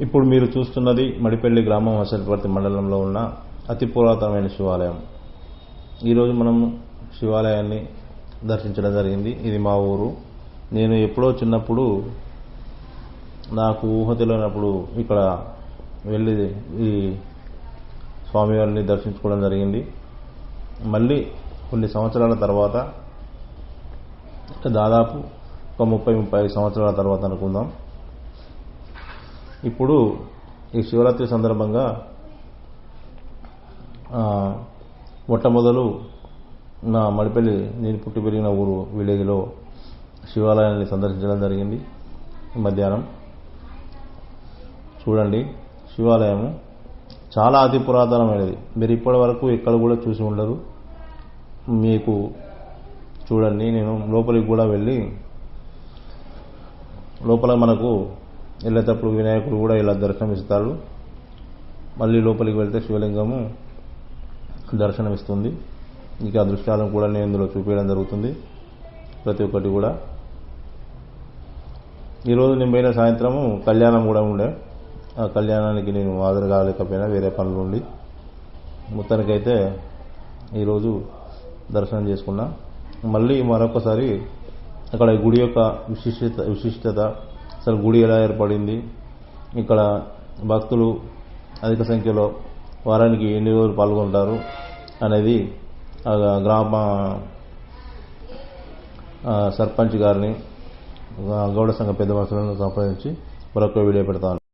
ఇప్పుడు మీరు చూస్తున్నది మడిపల్లి గ్రామం వసతిపర్తి మండలంలో ఉన్న అతి పురాతనమైన శివాలయం. ఈరోజు మనం శివాలయాన్ని దర్శించడం జరిగింది. ఇది మా ఊరు. నేను ఎప్పుడో చిన్నప్పుడు నాకు ఊహ తెలియనప్పుడు ఇక్కడ వెళ్ళి ఈ స్వామివారిని దర్శించుకోవడం జరిగింది. మళ్ళీ కొన్ని సంవత్సరాల తర్వాత దాదాపు ఒక ముప్పై ముప్పై ఐదు సంవత్సరాల తర్వాత అనుకుందాం. ఇప్పుడు ఈ శివరాత్రి సందర్భంగా మొట్టమొదలు నా మడిపల్లి నేను పుట్టి పెరిగిన ఊరు విలేజ్లో శివాలయాన్ని సందర్శించడం జరిగింది మధ్యాహ్నం. చూడండి శివాలయము చాలా అతి పురాతనమైనది. మీరు ఇప్పటి వరకు ఎక్కడ కూడా చూసి ఉండరు. మీకు చూడండి నేను లోపలికి కూడా వెళ్ళి లోపల మనకు వెళ్ళేటప్పుడు వినాయకుడు కూడా ఇలా దర్శనమిస్తాడు మళ్ళీ లోపలికి వెళ్తే శివలింగము దర్శనం ఇస్తుంది ఇంకా ఆ దృశ్యాలను కూడా నేను ఇందులో చూపించడం జరుగుతుంది. ప్రతి ఒక్కటి కూడా. ఈరోజు నేను పోయిన సాయంత్రము కళ్యాణం కూడా ఉండే. ఆ కళ్యాణానికి నేను హాజరు కాలేకపోయినా వేరే పనులు ఉండి. మొత్తానికైతే ఈరోజు దర్శనం చేసుకున్నా. మళ్ళీ మరొకసారి అక్కడ గుడి యొక్క విశిష్టత విశిష్టత అసలు గుడి ఎలా ఏర్పడింది? ఇక్కడ భక్తులు అధిక సంఖ్యలో వారానికి ఎన్ని రోజులు పాల్గొంటారు అనేది గ్రామ సర్పంచ్ గారిని గౌడ సంఘ పెద్ద మనుషులను సంప్రదించి మరొక వీడియో పెడతాను.